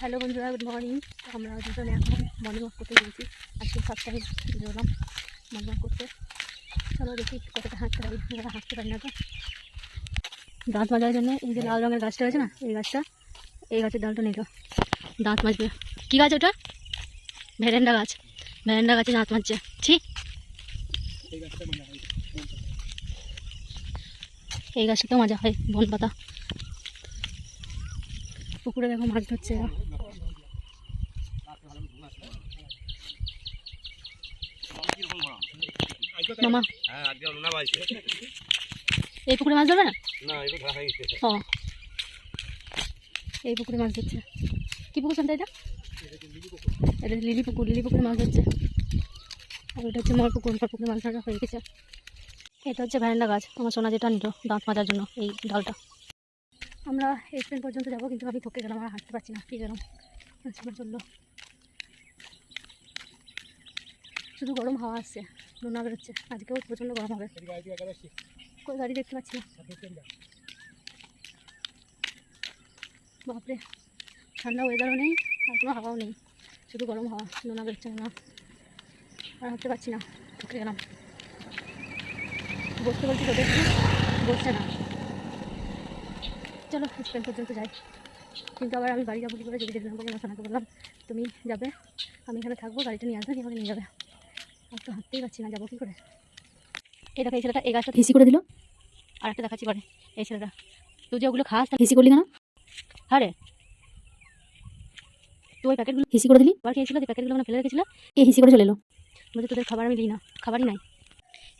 Hello বন্ধুরা, good morning. আমরা দুজনে এখন মর্নিং ওয়াক করতে গেছি। আজকে টাইম বেরোলাম মর্নিং ওয়াক করতে। চলো দেখি কতটা হাঁটতে পারি, আমরা হাঁটতে পারি না তো। দাঁত মাজার জন্য এই যে লাল রঙের গাছটা আছে না, এই গাছটা, এই গাছের ডালটা নিল দাঁত মাজবে। কী গাছ ওটা? ভেরেন্ডা গাছ। ভেরেন্ডা গাছে দাঁত মাজছে। ঠিক এই গাছটাতেও মাজা হয় বন পাতা পুকুরে দেখো মাছ ধরছে এরা। এই পুকুরে মাছ ধরবে না? ও। এই পুকুরে মাছ ধরছে। কী পুকুর শুনতে এটা? এটা লিলি পুকুর, লিলি পুকুরে মাছ ধরছে। আর ওটা হচ্ছে মর পুকুর মর পুকুরে মাছ ধরা হয়ে গেছে। এটা হচ্ছে ভ্যারেন্ডা গাছ, আমার সোনা যেটা নিল দাঁত মাজার জন্য এই ডালটা। আমরা এই ট্রেন পর্যন্ত যাব কিন্তু আমি থকে গেলাম আর হাঁটতে পারছি না কি গেলাম। চলল শুধু গরম হাওয়া আসছে নোনা বেরোচ্ছে আজকেও প্রচণ্ড গরম হবে। কই গাড়ি দেখতে পাচ্ছি না। বাপরে ঠান্ডা ওয়েদারও নেই আর কোনো হাওয়াও নেই। শুধু গরম হাওয়া নোনা বেরোচ্ছে না আর হাঁটতে পারছি না ঠকে গেলাম। বসতে বলছি বসছে না। চলো স্ট্যান্ড পর্যন্ত যাই। কিন্তু আবার আমি বাড়ি যাব কী করে? যদি দেখলাম বলে আমার সোনাকে বললাম তুমি যাবে আমি এখানে থাকব গাড়িটা নিয়ে আসবে নিয়ে আমাকে নিয়ে যাবে। আর তো হাঁটতেই পারছি না যাব কী করে? এই দেখো এই ছেলেটা এই গাছটা হিসি করে দিল? আর একটা দেখাচ্ছি পরে এই ছেলেটা। তুই যে ওগুলো খাস তা হিসি করলি কেন? হ্যাঁ রে তুই ওই প্যাকেটগুলো হিসি করে দিলি? আবার খেয়েছিল তুই প্যাকেটগুলো মানে ফেলে রেখেছিল? এই হিসি করে চলে এলো? বলছে তোদের খাবার আমি দিই না খাবারই নাই।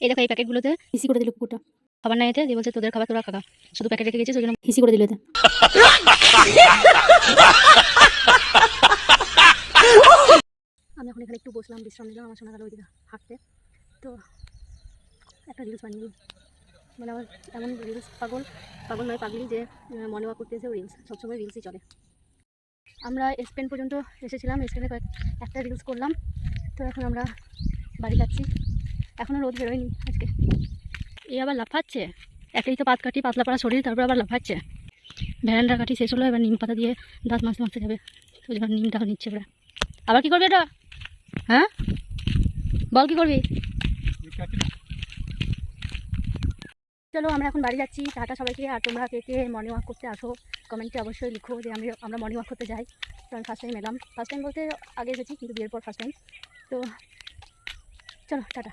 এই দেখো এই প্যাকেটগুলোতে হিসি করে দিল কুকুরটা। খাবার নাই এতে দিয়ে বলছে তোদের খাবার তোরা খাগা। শুধু প্যাকেট রেখে গেছিস ওই জন্য হিসি করে দিল এতে। আমি এখন এখানে একটু বসলাম বিশ্রাম নিলাম আমার শোনা গেল ওইদিকে হাঁটতে। তো একটা রিলস বানিয়ে। মানে আমার এমন রিলস পাগল পাগল নয় পাগলি যে মনে ওয়া করতে এসে রিলস সবসময় রিলসই চলে। আমরা স্পেন পর্যন্ত এসেছিলাম স্পেনে একটা রিলস করলাম। তো এখন আমরা বাড়ি যাচ্ছি। এখনও রোদ বেরোয়নি আজকে। এ আবার লাফাচ্ছে। একটাই তো পাত কাটি, পাতলা পাড়া শরীর, তারপর আবার লাফাচ্ছে। ভ্যারান্ডার কাটি শেষ হলো, এবার নিম পাতা দিয়ে দাঁত মাছতে মাছতে যাবে। ওই জন্য নিমটা নিচ্ছে ওরা। আবার কি করবি এটা? হ্যাঁ? বল কি করবি? চলো, আমরা এখন বাড়ি যাচ্ছি। টাটা সবাইকে, আর তোমরা কে কে মর্নিং ওয়াক করতে আসো কমেন্টে অবশ্যই লিখো যে আমি আমরা মর্নিং ওয়াক করতে যাই। তো আমি ফার্স্ট টাইম এলাম। ফার্স্ট টাইম বলতে আগে এসেছি, কিন্তু বিয়ের পর ফার্স্ট টাইম তো চলো, টাটা।